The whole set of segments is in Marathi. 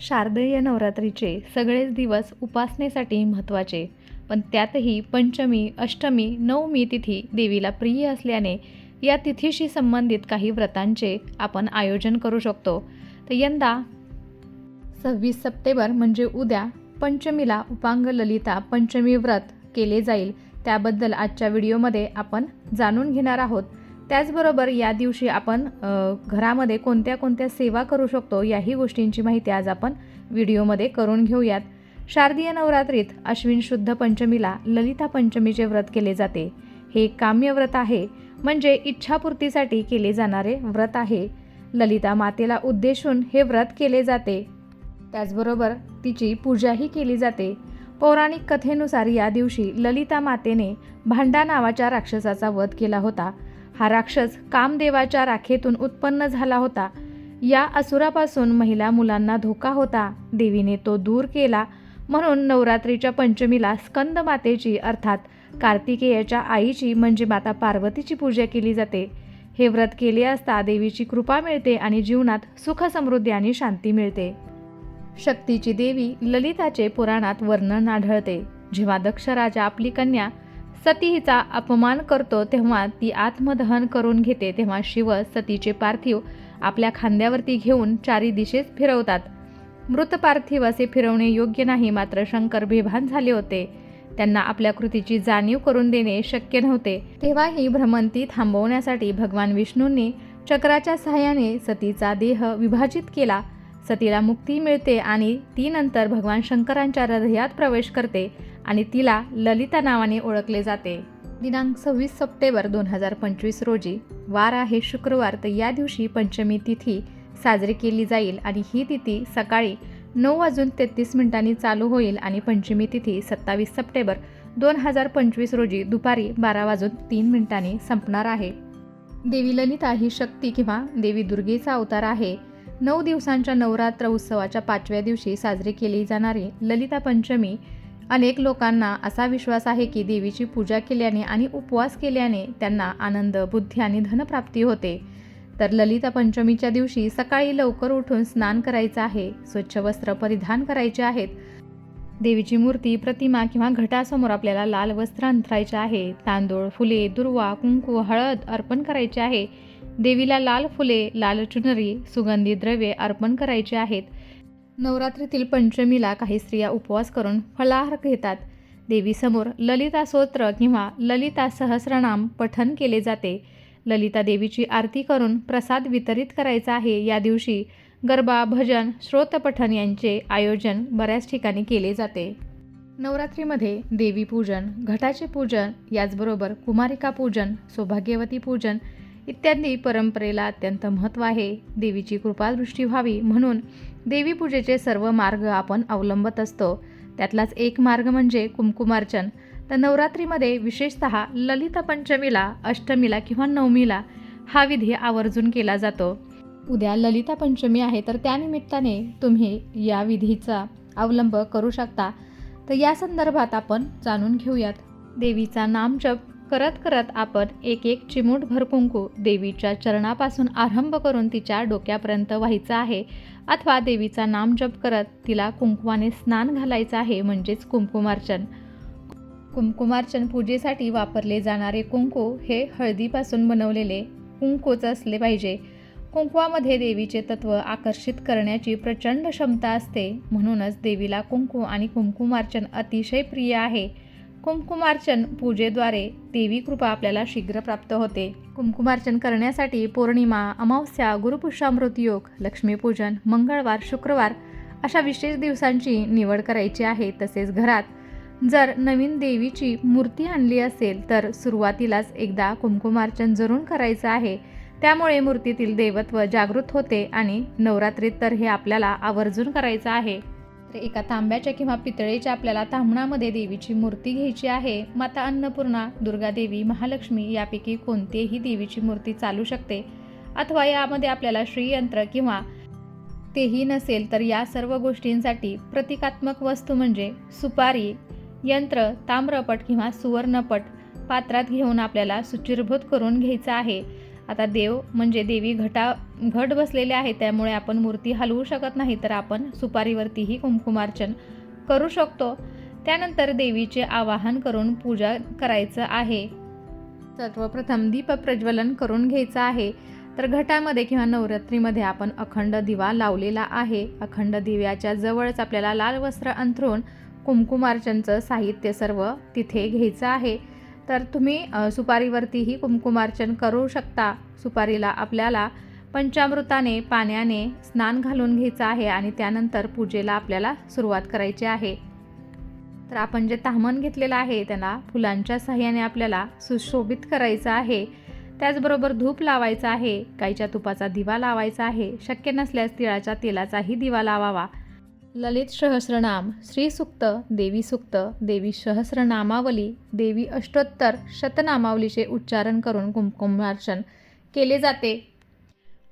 शारदीय नवरात्रीचे सगळेच दिवस उपासनेसाठी महत्त्वाचे. पण त्यातही पंचमी अष्टमी नवमी तिथी देवीला प्रिय असल्याने या तिथीशी संबंधित काही व्रतांचे आपण आयोजन करू शकतो. तर यंदा सव्वीस सप्टेंबर म्हणजे उद्या पंचमीला उपांग ललिता पंचमी व्रत केले जाईल. त्याबद्दल आजच्या व्हिडिओमध्ये आपण जाणून घेणार आहोत. त्याचबरोबर या दिवशी आपण घरामध्ये कोणत्या कोणत्या सेवा करू शकतो याही गोष्टींची माहिती आज आपण व्हिडिओमध्ये करून घेऊयात. शारदीय नवरात्रीत अश्विन शुद्ध पंचमीला ललिता पंचमीचे व्रत केले जाते. हे काम्य व्रत आहे म्हणजे इच्छापूर्तीसाठी केले जाणारे व्रत आहे. ललिता मातेला उद्देशून हे व्रत केले जाते. त्याचबरोबर तिची पूजाही केली जाते. पौराणिक कथेनुसार या दिवशी ललिता मातेने भांडा नावाच्या राक्षसाचा वध केला होता. हा राक्षस कामदेवाच्या राखेतून उत्पन्न झाला होता. या असुरापासून महिला मुलांना धोका होता. देवीने तो दूर केला. म्हणून नवरात्रीच्या पंचमीला स्कंद मातेची अर्थात कार्तिकेयाच्या आईची म्हणजे माता पार्वतीची पूजा केली जाते. हे व्रत केले असता देवीची कृपा मिळते आणि जीवनात सुख समृद्धी आणि शांती मिळते. शक्तीची देवी ललिताचे पुराणात वर्णन आढळते. जेव्हा दक्षराजा आपली कन्या सती हिचा अपमान करतो तेव्हा ती आत्मदहन करून घेते तेव्हा शिव सतीचे पार्थिव आपल्या खांद्यावरती घेऊन चारी दिशेस फिरवतात. मृत पार्थिव असे फिरवणे योग्य नाही मात्र शंकर बेभान झाले होते. त्यांना आपल्या कृतीची जाणीव करून देणे शक्य नव्हते. तेव्हा ही भ्रमंती थांबवण्यासाठी भगवान विष्णूंनी चक्राच्या सहाय्याने सतीचा देह विभाजित केला. सतीला मुक्ती मिळते आणि ती नंतर भगवान शंकरांच्या हृदयात प्रवेश करते. आणि तिला ललिता नावाने ओळखले जाते. दिनांक सव्वीस सप्टेंबर दोन हजार पंचवीस रोजी वार आहे शुक्रवार तर या दिवशी पंचमी तिथी साजरी केली जाईल आणि ही तिथी सकाळी नऊ वाजून तेहतीस मिनिटांनी चालू होईल आणि पंचमी तिथी सत्तावीस सप्टेंबर दोन हजार पंचवीस रोजी दुपारी बारा वाजून तीन मिनिटांनी संपणार आहे. देवी ललिता ही शक्ती किंवा देवी दुर्गेचा अवतार आहे. नऊ दिवसांच्या नवरात्र उत्सवाच्या पाचव्या दिवशी साजरी केली जाणारी ललिता पंचमी अनेक लोकांना असा विश्वास आहे की देवीची पूजा केल्याने आणि उपवास केल्याने त्यांना आनंद बुद्धी आणि धनप्राप्ती होते. तर ललिता पंचमीच्या दिवशी सकाळी लवकर उठून स्नान करायचं आहे स्वच्छ वस्त्र परिधान करायचे आहेत. देवीची मूर्ती प्रतिमा किंवा घटासमोर आपल्याला लाल वस्त्र अंथरायचे आहे तांदूळ फुले दुर्वा कुंकू हळद अर्पण करायचे आहे. देवीला लाल फुले लाल चुनरी सुगंधी द्रव्ये अर्पण करायचे आहेत. नवरात्रीतील पंचमीला काही स्त्रिया उपवास करून फलाहार घेतात. देवीसमोर ललिता स्तोत्र किंवा ललिता सहस्रनाम पठन केले जाते. ललिता देवीची आरती करून प्रसाद वितरित करायचा आहे. या दिवशी गरबा भजन श्रोतपठन यांचे आयोजन बऱ्याच ठिकाणी केले जाते. नवरात्रीमध्ये देवी पूजन घटाचे पूजन याचबरोबर कुमारिका पूजन सौभाग्यवती पूजन इत्यादी परंपरेला अत्यंत महत्त्व आहे. देवीची कृपादृष्टी व्हावी म्हणून देवी पूजेचे सर्व मार्ग आपण अवलंबत असतो. त्यातलाच एक मार्ग म्हणजे कुमकुमार्चन. तर नवरात्रीमध्ये विशेषत ललिता पंचमीला अष्टमीला किंवा नवमीला हा विधी आवर्जून केला जातो. उद्या ललिता पंचमी आहे तर त्यानिमित्ताने तुम्ही या विधीचा अवलंब करू शकता. तर या संदर्भात आपण जाणून घेऊयात. देवीचा नामजप करत करत आपण एक एक चिमूटभर कुंकू देवीच्या चरणापासून आरंभ करून तिच्या डोक्यापर्यंत व्हायचा आहे. अथवा देवीचा नाम जप करत तिला कुंकवाने स्नान घालायचं आहे म्हणजेच कुंकुमार्चन. कुंकुमार्चन पूजेसाठी वापरले जाणारे कुंकू हे हळदीपासून बनवलेले कुंकूच असले पाहिजे. कुंकवामध्ये देवीचे तत्व आकर्षित करण्याची प्रचंड क्षमता असते. म्हणूनच देवीला कुंकू आणि कुंकुमार्चन अतिशय प्रिय आहे. कुंकुमार्चन पूजेद्वारे देवी कृपा आपल्याला शीघ्र प्राप्त होते. कुंकुमार्चन करण्यासाठी पौर्णिमा अमावस्या गुरुपुष्यामृत योग लक्ष्मीपूजन मंगळवार शुक्रवार अशा विशेष दिवसांची निवड करायची आहे. तसेच घरात जर नवीन देवीची मूर्ती आणली असेल तर सुरुवातीलाच एकदा कुंकुमार्चन जरूर करायचं आहे. त्यामुळे मूर्तीतील देवत्व जागृत होते आणि नवरात्रीत तर हे आपल्याला आवर्जून करायचं आहे. तर एका तांब्याच्या किंवा पितळेच्या आपल्याला तांबणामध्ये देवीची मूर्ती घ्यायची आहे. माता अन्नपूर्णा दुर्गा देवी महालक्ष्मी यापैकी कोणतीही देवीची मूर्ती चालू शकते. अथवा यामध्ये आपल्याला श्रीयंत्र किंवा तेही नसेल तर या सर्व गोष्टींसाठी प्रतिकात्मक वस्तू म्हणजे सुपारी यंत्र ताम्रपट किंवा सुवर्णपट पात्रात घेऊन आपल्याला सुचिरभूत करून घ्यायचं आहे. आता देव म्हणजे देवी घटा घट बसलेले आहे त्यामुळे आपण मूर्ती हलवू शकत नाही तर आपण सुपारीवरतीही कुंकुमार्चन करू शकतो. त्यानंतर देवीचे आवाहन करून पूजा करायचं आहे. सर्वप्रथम दीप प्रज्वलन करून घ्यायचं आहे. तर घटामध्ये किंवा नवरात्रीमध्ये आपण अखंड दिवा लावलेला आहे. अखंड दिव्याच्या जवळच आपल्याला लाल वस्त्र अंथरून कुंकुमार्चनचं साहित्य सर्व तिथे घ्यायचं आहे. तर तुम्ही सुपारीवरतीही कुमकुमार्चन करू शकता. सुपारीला आपल्याला पंचामृताने पाण्याने स्नान घालून घ्यायचं आहे आणि त्यानंतर पूजेला आपल्याला सुरुवात करायची आहे. तर आपण जे तामन घेतलेलं आहे त्याला फुलांच्या सहाय्याने आपल्याला सुशोभित करायचं आहे. त्याचबरोबर धूप लावायचं आहे गाईच्या तुपाचा दिवा लावायचा आहे. शक्य नसल्यास तिळाच्या तेलाचाही दिवा लावावा. ललित सहस्रनाम श्रीसुक्त देवी सुक्त देवी सहस्रनामावली देवी अष्टोत्तर शतनामावलीचे उच्चारण करून कुंकुमार्चन केले जाते.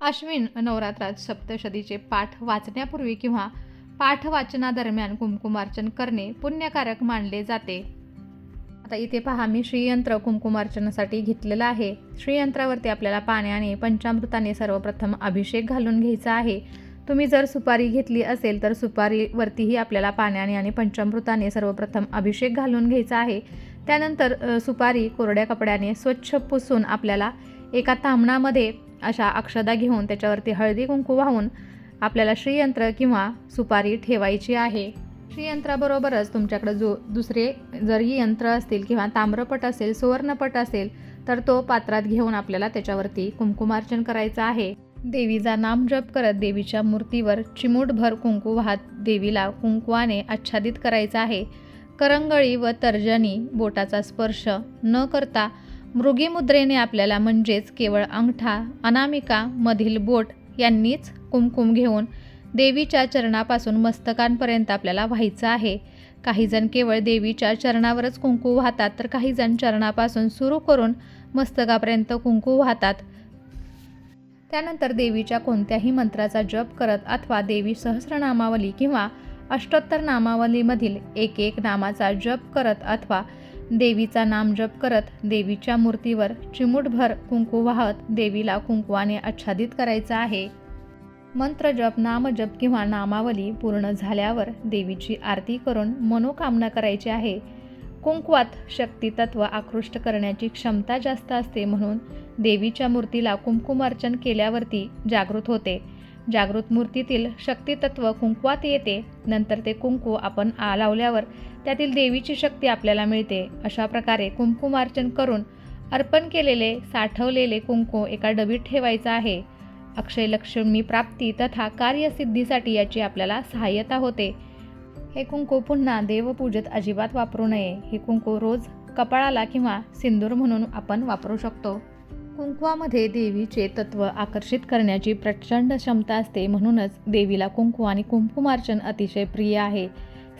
अश्विन नवरात्रात सप्तशतीचे पाठ वाचण्यापूर्वी किंवा पाठ वाचनादरम्यान कुंकुमार्चन करणे पुण्यकारक मानले जाते. आता इथे पहा मी श्रीयंत्र कुंकुमार्चनासाठी घेतलेलं आहे. श्रीयंत्रावरती आपल्याला पाण्याने पंचामृताने सर्वप्रथम अभिषेक घालून घ्यायचा आहे. तुम्ही जर सुपारी घेतली असेल तर सुपारीवरतीही आपल्याला पाण्याने आणि पंचामृताने सर्वप्रथम अभिषेक घालून घ्यायचा आहे. त्यानंतर सुपारी कोरड्या कपड्याने स्वच्छ पुसून आपल्याला एका तामणामध्ये अशा अक्षदा घेऊन त्याच्यावरती हळदी कुंकू वाहून आपल्याला श्रीयंत्र किंवा सुपारी ठेवायची आहे. श्रीयंत्राबरोबरच तुमच्याकडे जो दुसरे जरी यंत्र असतील किंवा ताम्रपट असेल सुवर्णपट असेल तर तो पात्रात घेऊन आपल्याला त्याच्यावरती कुंकुमार्चन करायचं आहे. देवीचा नाम जप करत देवीच्या मूर्तीवर चिमूटभर कुंकू वाहत देवीला कुंकवाने आच्छादित करायचं आहे. करंगळी व तर्जनी बोटाचा स्पर्श न करता मृगीमुद्रेने आपल्याला म्हणजेच केवळ अंगठा अनामिका मधील बोट यांनीच कुंकुम घेऊन देवीच्या चरणापासून मस्तकांपर्यंत आपल्याला व्हायचं आहे. काहीजण केवळ देवीच्या चरणावरच कुंकू वाहतात तर काहीजण चरणापासून सुरू करून मस्तकापर्यंत कुंकू वाहतात. त्यानंतर देवीच्या कोणत्याही मंत्राचा जप करत अथवा देवी सहस्रनामावली किंवा अष्टोत्तर नामावलीमधील एक एक नामाचा जप करत अथवा देवीचा नाम जप करत देवीच्या मूर्तीवर चिमूटभर कुंकू वाहत देवीला कुंकवाने आच्छादित करायचं आहे. मंत्रजप नामजप किंवा नामावली पूर्ण झाल्यावर देवीची आरती करून मनोकामना करायची आहे. कुंकवात शक्तितत्व आकृष्ट करण्याची क्षमता जास्त असते म्हणून देवीच्या मूर्तीला कुंकुमार्चन केल्यावरती जागृत होते. जागृत मूर्तीतील शक्तितत्व कुंकवात येते नंतर ते कुंकू आपण आ लावल्यावर त्यातील देवीची शक्ती आपल्याला मिळते. अशा प्रकारे कुंकुमार्चन करून अर्पण केलेले साठवलेले कुंकू एका डबीत ठेवायचं आहे. अक्षय लक्ष्मी प्राप्ती तथा कार्यसिद्धीसाठी याची आपल्याला सहाय्यता होते. हे कुंकू पुन्हा देवपूजेत अजिबात वापरू नये. हे कुंकू रोज कपाळाला किंवा सिंदूर म्हणून आपण वापरू शकतो. कुंकवामध्ये देवीचे तत्व आकर्षित करण्याची प्रचंड क्षमता असते म्हणूनच देवीला कुंकू आणि कुंकुमार्चन अतिशय प्रिय आहे.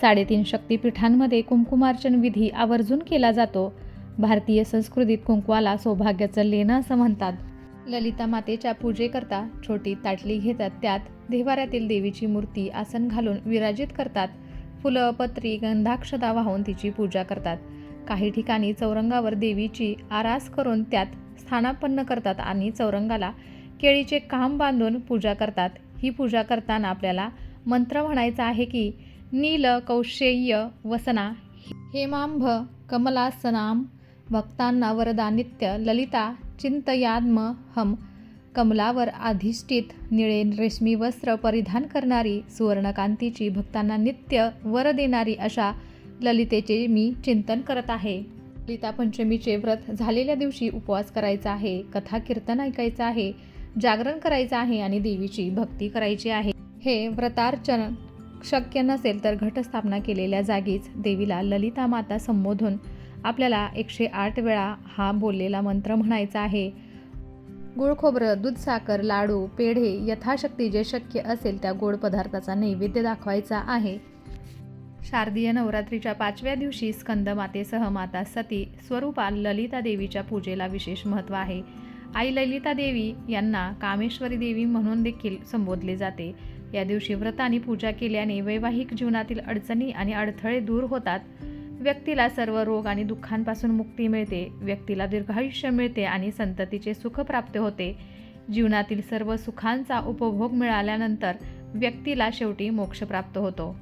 साडेतीन शक्तिपीठांमध्ये कुंकुमार्चन विधी आवर्जून केला जातो. भारतीय संस्कृतीत कुंकवाला सौभाग्याचं लेणं असं म्हणतात. ललिता मातेच्या पूजेकरता छोटी ताटली घेतात. त्यात देवाऱ्यातील देवीची मूर्ती आसन घालून विराजित करतात. फुलं पत्री गंधाक्षदा वाहून तिची पूजा करतात. काही ठिकाणी चौरंगावर देवीची आरास करून त्यात स्थानापन्न करतात आणि चौरंगाला केळीचे काम बांधून पूजा करतात. ही पूजा करताना आपल्याला मंत्र म्हणायचा आहे की नील कौशेय वसना हेमांभ कमलासनाम भक्तांना वरदानित्य ललिता चिंतयाद्म हम कमलावर अधिष्ठित निळे रेशमी वस्त्र परिधान करणारी सुवर्णकांतीची भक्तांना नित्य वर देणारी अशा ललितेचे मी चिंतन करत आहे. ललिता पंचमीचे व्रत झालेल्या दिवशी उपवास करायचा आहे कथा कीर्तन ऐकायचं आहे जागरण करायचं आहे आणि देवीची भक्ती करायची आहे. हे व्रतार्चन शक्य नसेल तर घटस्थापना केलेल्या जागीच देवीला ललिता माता संबोधून आपल्याला एकशे आठ वेळा हा बोललेला मंत्र म्हणायचा आहे. गुळ खोबरं दूध साखर लाडू पेढे यथाशक्ती जे शक्य असेल त्या गोड पदार्थाचा नैवेद्य दाखवायचा आहे. शारदीय नवरात्रीच्या पाचव्या दिवशी स्कंदमातेसह माता सती स्वरूपा ललिता देवीच्या पूजेला विशेष महत्त्व आहे. आई ललिता देवी यांना कामेश्वरी देवी म्हणून देखील संबोधले जाते. या दिवशी व्रत आणि पूजा केल्याने वैवाहिक जीवनातील अडचणी आणि अडथळे दूर होतात. व्यक्तीला सर्व रोग आणि दुःखांपासून मुक्ती मिळते व्यक्तीला दीर्घायुष्य मिळते आणि संततीचे सुख प्राप्त होते. जीवनातील सर्व सुखांचा उपभोग मिळाल्यानंतर व्यक्तीला शेवटी मोक्ष प्राप्त होतो.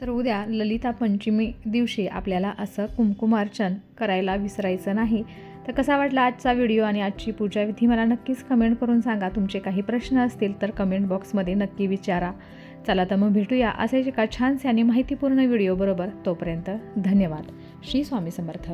तर उद्या ललिता पंचमी दिवशी आपल्याला असं कुमकुमार्चन करायला विसरायचं नाही. तर कसा वाटला आजचा व्हिडिओ आणि आजची पूजाविधी मला नक्कीच कमेंट करून सांगा. तुमचे काही प्रश्न असतील तर कमेंट बॉक्समध्ये नक्की विचारा. चला तर मग भेटूया असेच एका छानसे आणि माहितीपूर्ण व्हिडिओ बरोबर तोपर्यंत धन्यवाद. श्री स्वामी समर्थ.